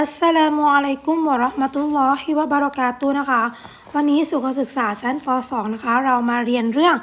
อัสสลามุอะลัยกุมวะเราะห์มะตุลลอฮิวะบะเราะกาตุนะคะ วันนี้สุขศึกษาชั้นป .2 นะคะ เรามาเรียนเรื่อง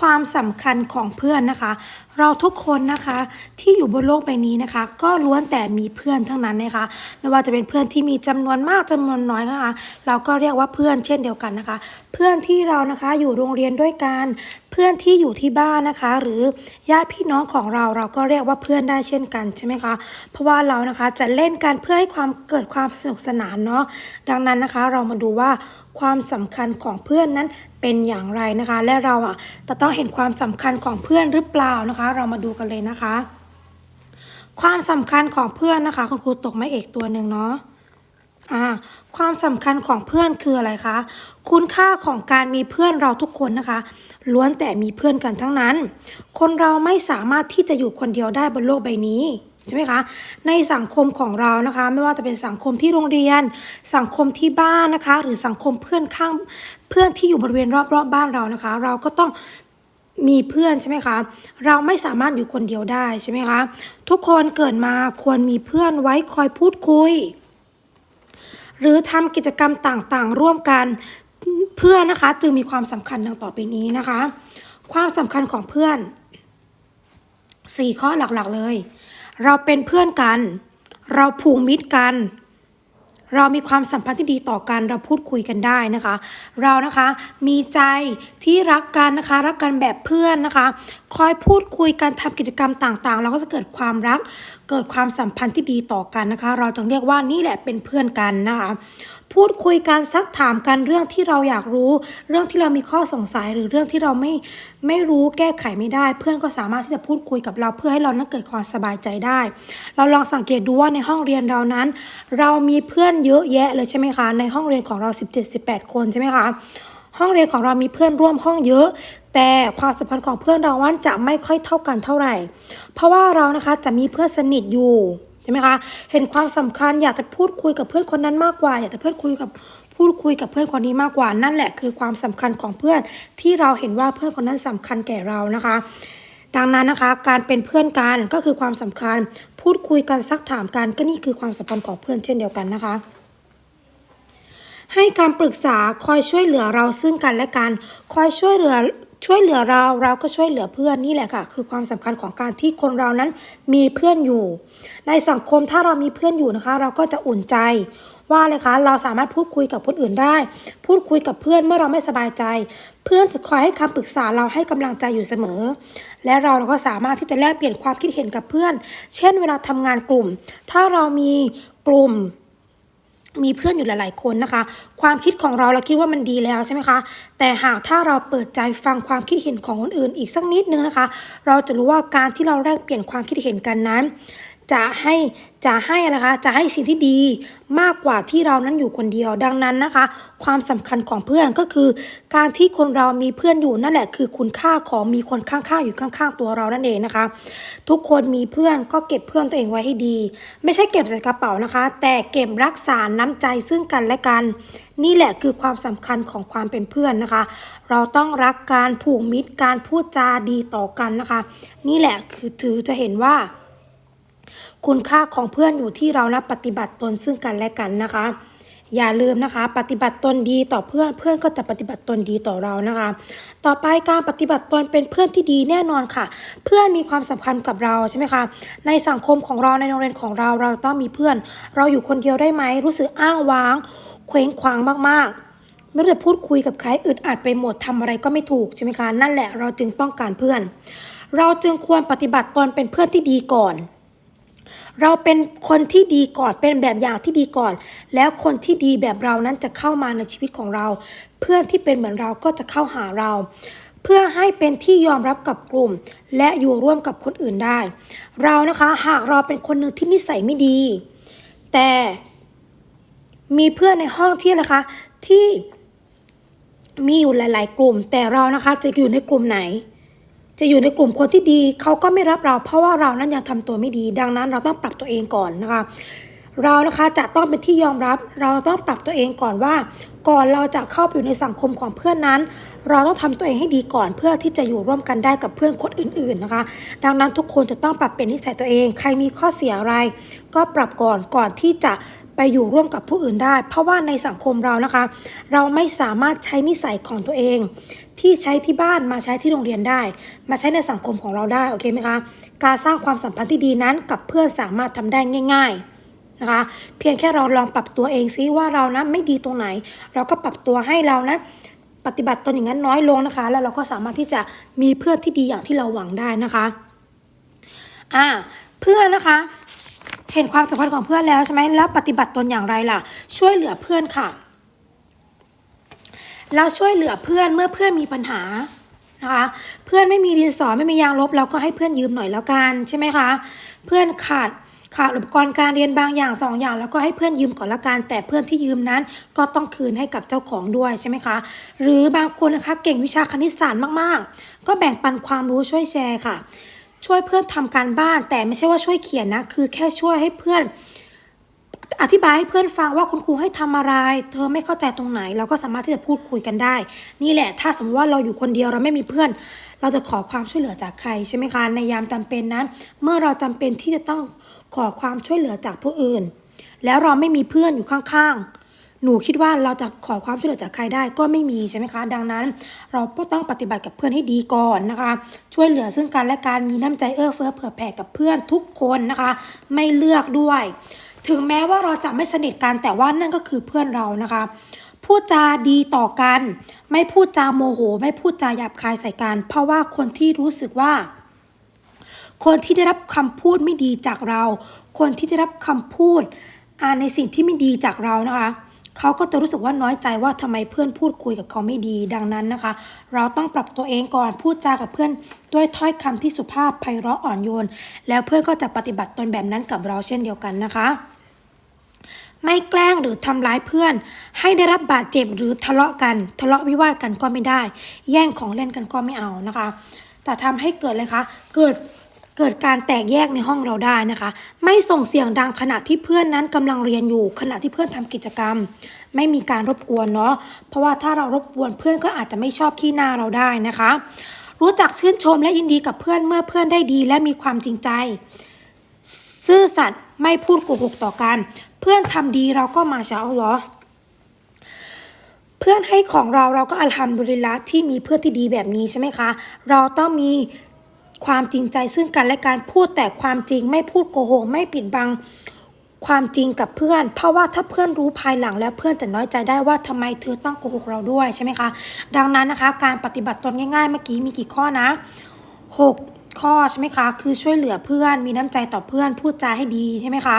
ความสำคัญของเพื่อนนะคะ เราทุกคนนะคะที่อยู่บนโลกใบนี้นะคะ ก็ล้วนแต่มีเพื่อนทั้งนั้นนะคะไม่ว่าจะเป็นเพื่อนที่มีจำนวนมากจำนวนน้อยนะคะ เราก็เรียกว่าเพื่อนเช่นเดียวกันนะคะ เพื่อนที่เรานะคะอยู่โรงเรียนด้วยกันเพื่อนที่อยู่ที่บ้านนะคะ หรือญาติพี่น้องของเราเราก็เรียกว่าเพื่อนได้เช่นกันใช่ไหมคะเพราะว่าเรานะคะจะเล่นกันเพื่อให้ความเกิดความสนุกสนานเนาะดังนั้นนะคะ เรามาดูว่า ความสำคัญของเพื่อนนั้นเป็นอย่างไรนะคะ และเราอะจะต้องเห็นความสำคัญของเพื่อนหรือเปล่านะคะ เรามาดูกันเลยนะคะ ความสำคัญของเพื่อนนะคะ คุณครูตกไม้เอกตัวหนึ่งเนาะอ่าความสำคัญของเพื่อนคืออะไรคะ คุณค่าของการมีเพื่อนเราทุกคนนะคะ ล้วนแต่มีเพื่อนกันทั้งนั้น คนเราไม่สามารถที่จะอยู่คนเดียวได้บนโลกใบนี้ ใช่ไหมคะในสังคมของเรานะคะ ไม่ว่าจะเป็นสังคมที่โรงเรียน สังคมที่บ้านนะคะ หรือสังคมเพื่อนข้างเพื่อนที่อยู่บริเวณรอบๆบบ้านเรานะคะ เราก็ต้องมีเพื่อนใช่ไหมคะ เราไม่สามารถอยู่คนเดียวได้ใช่ไหมคะ ทุกคนเกิดมาควรมีเพื่อนไว้คอยพูดคุย หรือทำกิจกรรมต่างๆ ร่วมกันเพื่อนนะคะจึงมีความสำคัญดังต่อไปนี้นะคะ ความสำคัญของเพื่อนสี่ข้อหลักๆเลย เราเป็นเพื่อนกัน เราผูกมิตรกัน เรามีความสัมพันธ์ที่ดีต่อกัน เราพูดคุยกันได้นะคะ เรานะคะมีใจที่รักกันนะคะ รักกันแบบเพื่อนนะคะ คอยพูดคุยกันทำกิจกรรมต่างๆ เราก็จะเกิดความรัก เกิดความสัมพันธ์ที่ดีต่อกันนะคะ เราจึงเรียกว่านี่แหละเป็นเพื่อนกันนะคะ พูดคุยกันซักถามกันเรื่องที่เราอยากรู้ เรื่องที่เรามีข้อสงสัยหรือเรื่องที่เราไม่ไม่รู้แก้ไขไม่ได้ เพื่อนก็สามารถที่จะพูดคุยกับเราเพื่อให้เรานั้นเกิดความสบายใจได้ เราลองสังเกตดูว่าในห้องเรียนเรานั้น เรามีเพื่อนเยอะแยะเลยใช่ไหมคะ ในห้องเรียนของเรา 17-18 คนใช่ไหมคะห้องเรียนของเรามีเพื่อนร่วมห้องเยอะ แต่ความสัมพันธ์ของเพื่อนเราวันจะไม่ค่อยเท่ากันเท่าไหร่ เพราะว่าเรานะคะจะมีเพื่อนสนิทอยู่ ใช่ไหมคะ เห็นความสำคัญอยากจะพูดคุยกับเพื่อนคนนั้นมากกว่า อยากจะพูดคุยกับพูดคุยกับเพื่อนคนนี้มากกว่านั่นแหละคือความสำคัญของเพื่อนที่เราเห็นว่าเพื่อนคนนั้นสำคัญแก่เรานะคะ ดังนั้นนะคะ การเป็นเพื่อนกันก็คือความสำคัญ พูดคุยกันซักถามกันก็นี่คือความสัมพันธ์ของเพื่อนเช่นเดียวกันนะคะให้การปรึกษาคอยช่วยเหลือเราซึ่งกันและกัน คอยช่วยเหลือ ช่วยเหลือเราเราก็ช่วยเหลือเพื่อนนี่แหละค่ะ คือความสำคัญของการที่คนเรานั้นมีเพื่อนอยู่ ในสังคมถ้าเรามีเพื่อนอยู่นะคะ เราก็จะอุ่นใจว่าเลยคะเราสามารถพูดคุยกับคนอื่นได้ พูดคุยกับเพื่อนเมื่อเราไม่สบายใจ เพื่อนจะคอยให้คำปรึกษาเราให้กำลังใจอยู่เสมอ และเราเราก็สามารถที่จะแลกเปลี่ยนความคิดเห็นกับเพื่อน เช่น เวลาทำงานกลุ่ม ถ้าเรามีกลุ่ม มีเพื่อนอยู่หลาย ๆ คนนะคะ ความคิดของเราเราคิดว่ามันดีแล้วใช่ไหมคะ แต่หากถ้าเราเปิดใจฟังความคิดเห็นของคนอื่นอีกสักนิดนึงนะคะ เราจะรู้ว่าการที่เราแลกเปลี่ยนความคิดเห็นกันนั้น จะให้จะให้อะไรคะจะให้สิ่งที่ดีมากกว่าที่เรานั้นอยู่คนเดียว ดังนั้นนะคะ ความสำคัญของเพื่อนก็คือ การที่คนเรามีเพื่อนอยู่นั่นแหละคือคุณค่าของมีคนข้างๆอยู่ข้างๆตัวเรานั่นเองนะคะ ทุกคนมีเพื่อนก็เก็บเพื่อนตัวเองไว้ให้ดี ไม่ใช่เก็บใส่กระเป๋านะคะ แต่เก็บรักษาน้ำใจซึ่งกันและกัน นี่แหละคือความสำคัญของความเป็นเพื่อนนะคะ เราต้องรักการผูกมิตรการพูดจาดีต่อกันนะคะ นี่แหละคือถือจะเห็นว่า คุณค่าของเพื่อนอยู่ที่เรานะปฏิบัติตนซึ่งกันและกันนะคะ อย่าลืมนะคะ ปฏิบัติตนดีต่อเพื่อนเพื่อนก็จะปฏิบัติตนดีต่อเรานะคะ ต่อไปการปฏิบัติตนเป็นเพื่อนที่ดีแน่นอนค่ะ เพื่อนมีความสัมพันธ์กับเราใช่ไหมคะในสังคมของเราในโรงเรียนของเราเราต้องมีเพื่อน เราอยู่คนเดียวได้ไหมรู้สึกอ้างว้าง เคว้งคว้างมากๆไม่รู้จะพูดคุยกับใครอึดอัดไปหมดทำอะไรก็ไม่ถูกใช่ไหมคะนั่นแหละเราจึงต้องการเพื่อน เราจึงควรปฏิบัติตนเป็นเพื่อนที่ดีก่อน เราเป็นคนที่ดีก่อนเป็นแบบอย่างที่ดีก่อน แล้วคนที่ดีแบบเรานั้นจะเข้ามาในชีวิตของเรา เพื่อนที่เป็นเหมือนเราก็จะเข้าหาเรา เพื่อให้เป็นที่ยอมรับกับกลุ่ม และอยู่ร่วมกับคนอื่นได้ เรานะคะหากเราเป็นคนหนึ่งที่นิสัยไม่ดี แต่มีเพื่อนในห้องที่นะคะที่มีอยู่หลาย ๆ กลุ่ม แต่เรานะคะจะอยู่ในกลุ่มไหน จะอยู่ในกลุ่มคนที่ดีเขาก็ไม่รับเราเพราะว่าเรานั้นยังทำตัวไม่ดี ดังนั้นเราต้องปรับตัวเองก่อนนะคะ เรานะคะจะต้องเป็นที่ยอมรับ เราต้องปรับตัวเองก่อนว่า ก่อนเราจะเข้าไปอยู่ในสังคมของเพื่อนนั้น เราต้องทำตัวเองให้ดีก่อน เพื่อที่จะอยู่ร่วมกันได้กับเพื่อนคนอื่น ๆนะคะ ดังนั้นทุกคนจะต้องปรับเปลี่ยนนิสัยตัวเอง ใครมีข้อเสียอะไร ก็ปรับก่อนก่อนที่จะไปอยู่ร่วมกับผู้อื่นได้ เพราะว่าในสังคมเรานะคะ เราไม่สามารถใช้นิสัยของตัวเอง ที่ใช้ที่บ้านมาใช้ที่โรงเรียนได้ มาใช้ในสังคมของเราได้โอเคไหมคะการสร้างความสัมพันธ์ที่ดีนั้นกับเพื่อนสามารถทำได้ง่าย ๆนะคะ เพียงแค่เราลองปรับตัวเองซิว่าเรานะไม่ดีตรงไหน เราก็ปรับตัวให้เรานะปฏิบัติตนอย่างนั้นน้อยลงนะคะ แล้วเราก็สามารถที่จะมีเพื่อนที่ดีอย่างที่เราหวังได้นะคะอ่าเพื่อนนะคะ เห็นความสำคัญของเพื่อนแล้วใช่ไหมแล้วปฏิบัติตนอย่างไรล่ะ ช่วยเหลือเพื่อนค่ะ เราช่วยเหลือเพื่อนเมื่อเพื่อนมีปัญหานะคะเพื่อนไม่มีดินสอไม่มียางลบเราก็ให้เพื่อนยืมหน่อยแล้วกันใช่ไหมคะ เพื่อนขาดขาดอุปกรณ์การเรียนบางอย่างสองอย่างแล้วก็ให้เพื่อนยืมก่อนละกันแต่เพื่อนที่ยืมนั้นก็ต้องคืนให้กับเจ้าของด้วยใช่ไหมคะ หรือบางคนนะคะเก่งวิชาคณิตศาสตร์มากๆ ก็แบ่งปันความรู้ช่วยแชร์ค่ะ ช่วยเพื่อนทำการบ้านแต่ไม่ใช่ว่าช่วยเขียนนะคือแค่ช่วยให้เพื่อน อธิบายให้เพื่อนฟังว่าคุณครูให้ทำอะไร เธอไม่เข้าใจตรงไหน เราก็สามารถที่จะพูดคุยกันได้ นี่แหละ ถ้าสมมติว่าเราอยู่คนเดียวเราไม่มีเพื่อน เราจะขอความช่วยเหลือจากใครใช่ไหมคะ ในยามจำเป็นนั้น เมื่อเราจำเป็นที่จะต้องขอความช่วยเหลือจากผู้อื่น แล้วเราไม่มีเพื่อนอยู่ข้างๆ หนูคิดว่าเราจะขอความช่วยเหลือจากใครได้ก็ไม่มีใช่ไหมคะ ดังนั้น เราก็ต้องปฏิบัติกับเพื่อนให้ดีก่อนนะคะ ช่วยเหลือซึ่งกันและกัน มีน้ำใจเอื้อเฟื้อเผื่อแผ่กับเพื่อนทุกคนนะคะ ไม่เลือกด้วย ถึงแม้ว่าเราจะไม่สนิทกันแต่ว่านั่นก็คือเพื่อนเรานะคะ พูดจาดีต่อกัน ไม่พูดจาโมโห ไม่พูดจาหยาบคายใส่กัน เพราะว่าคนที่รู้สึกว่า คนที่ได้รับคำพูดไม่ดีจากเรา คนที่ได้รับคำพูดในสิ่งที่ไม่ดีจากเรานะคะ เขาก็จะรู้สึกว่าน้อยใจว่าทำไมเพื่อนพูดคุยกับเขาไม่ดี ดังนั้นนะคะ เราต้องปรับตัวเองก่อนพูดจากับเพื่อนด้วยถ้อยคำที่สุภาพไพเราะอ่อนโยน แล้วเพื่อนก็จะปฏิบัติตนแบบนั้นกับเราเช่นเดียวกันนะคะไม่แกล้งหรือทำร้ายเพื่อน ให้ได้รับบาดเจ็บหรือทะเลาะกัน ทะเลาะวิวาทกันก็ไม่ได้ แย่งของเล่นกันก็ไม่เอานะคะ แต่ทำให้เกิดเลยคะ เกิด เกิดการแตกแยกในห้องเราได้นะคะ ไม่ส่งเสียงดังขณะที่เพื่อนนั้นกำลังเรียนอยู่ ขณะที่เพื่อนทำกิจกรรม ไม่มีการรบกวนเนาะเพราะว่าถ้าเรารบกวนเพื่อนก็อาจจะไม่ชอบขี้หน้าเราได้นะคะ รู้จักชื่นชมและยินดีกับเพื่อนเมื่อเพื่อนได้ดีและมีความจริงใจ ซื่อสัตย์ไม่พูดโกหกต่อกัน เพื่อนทำดีเราก็มาเชาอัลลอเพื่อนให้ของเราเราก็อัลฮัมดุลิละที่มีเพื่อนที่ดีแบบนี้ใช่ไหมคะ เราต้องมี ความจริงใจซึ่งกันและการพูดแต่ความจริงไม่พูดโกหกไม่ปิดบังความจริงกับเพื่อน เพราะว่าถ้าเพื่อนรู้ภายหลังแล้วเพื่อนจะน้อยใจได้ว่าทำไมเธอต้องโกหกเราด้วยใช่ไหมคะ ดังนั้นนะคะ การปฏิบัติตนง่ายๆ เมื่อกี้มีกี่ข้อนะหก ข้อใช่ไหมคะ คือช่วยเหลือเพื่อน มีน้ำใจต่อเพื่อน พูดจาให้ดีใช่ไหมคะ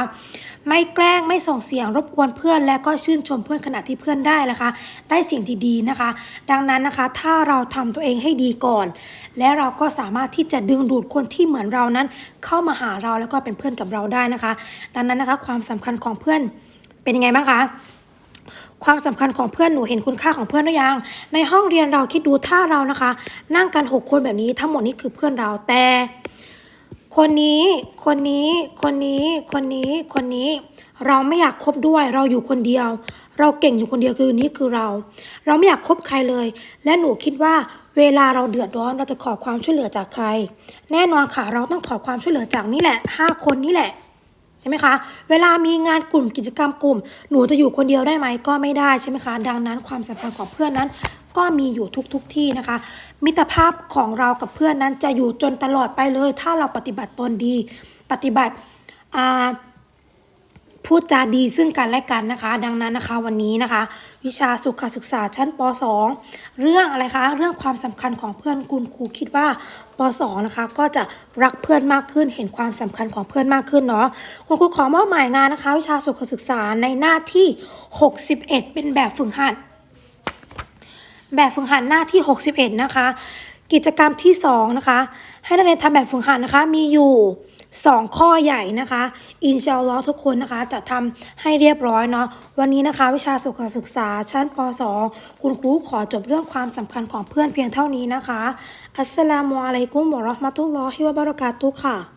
ไม่แกล้ง ไม่ส่งเสียงรบกวนเพื่อน และก็ชื่นชมเพื่อนขณะที่เพื่อนได้นะคะ ได้สิ่งที่ดีนะคะ ดังนั้นนะคะ ถ้าเราทำตัวเองให้ดีก่อน และเราก็สามารถที่จะดึงดูดคนที่เหมือนเรานั้น เข้ามาหาเราแล้วก็เป็นเพื่อนกับเราได้นะคะ ดังนั้นนะคะ ความสำคัญของเพื่อนเป็นยังไงบ้างคะ ความสำคัญของเพื่อนหนูเห็นคุณค่าของเพื่อนหรือยัง ในห้องเรียนเราคิดดูถ้าเรานะคะ นั่งกัน 6 คนแบบนี้ทั้งหมดนี้คือเพื่อนเราแต่ คนนี้ คนนี้ คนนี้ คนนี้ คนนี้ เราไม่อยากคบด้วยเราอยู่คนเดียว เราเก่งอยู่คนเดียวคือนี่คือเรา เราไม่อยากคบใครเลย และหนูคิดว่าเวลาเราเดือดร้อนเราจะขอความช่วยเหลือจากใคร แน่นอนค่ะเราต้องขอความช่วยเหลือจากนี่แหละห้าคนนี่แหละ ช่ไหมคะ เวลามีงานกลุ่มกิจกรรมกลุ่ม หนูจะอยู่คนเดียวได้ไหมก็ไม่ได้ใช่ไหมคะ ดังนั้นความสัมพันธ์ของเพื่อนนั้น ก็มีอยู่ทุกทุกที่นะคะ มิตรภาพของเรากับเพื่อนนั้นจะอยู่จนตลอดไปเลย ถ้าเราปฏิบัติตนดี ปฏิบัติอ่า พูดจาดีซึ่งกันและกันนะคะ ดังนั้นนะคะวันนี้นะคะ วิชาสุขศึกษาชั้นป .2 เรื่องอะไรคะ เรื่องความสำคัญของเพื่อนคุณครูคิดว่าป .2 นะคะ ก็จะรักเพื่อนมากขึ้นเห็นความสำคัญของเพื่อนมากขึ้นเนาะคุณครูขอมอบหมายงานนะคะ วิชาสุขศึกษาในหน้าที่ 61 เป็นแบบฝึกหัด แบบฝึกหัดหน้าที่ 61 นะคะ กิจกรรมที่2นะคะให้นักเรียนทำแบบฝึกหัดนะคะ มีอยู่ 2 ข้อใหญ่นะคะ อินชาลอทุกคนนะคะจะทำให้เรียบร้อยเนาะวันนี้นะคะ วิชาสุขศึกษาชั้นป .2 คุณครูขอจบเรื่องความสำคัญของเพื่อนเพียงเท่านี้นะคะ อัสสลามุอะลัยกุมวะราะห์มะตุลลอฮิวะบะเราะกาตุค่ะ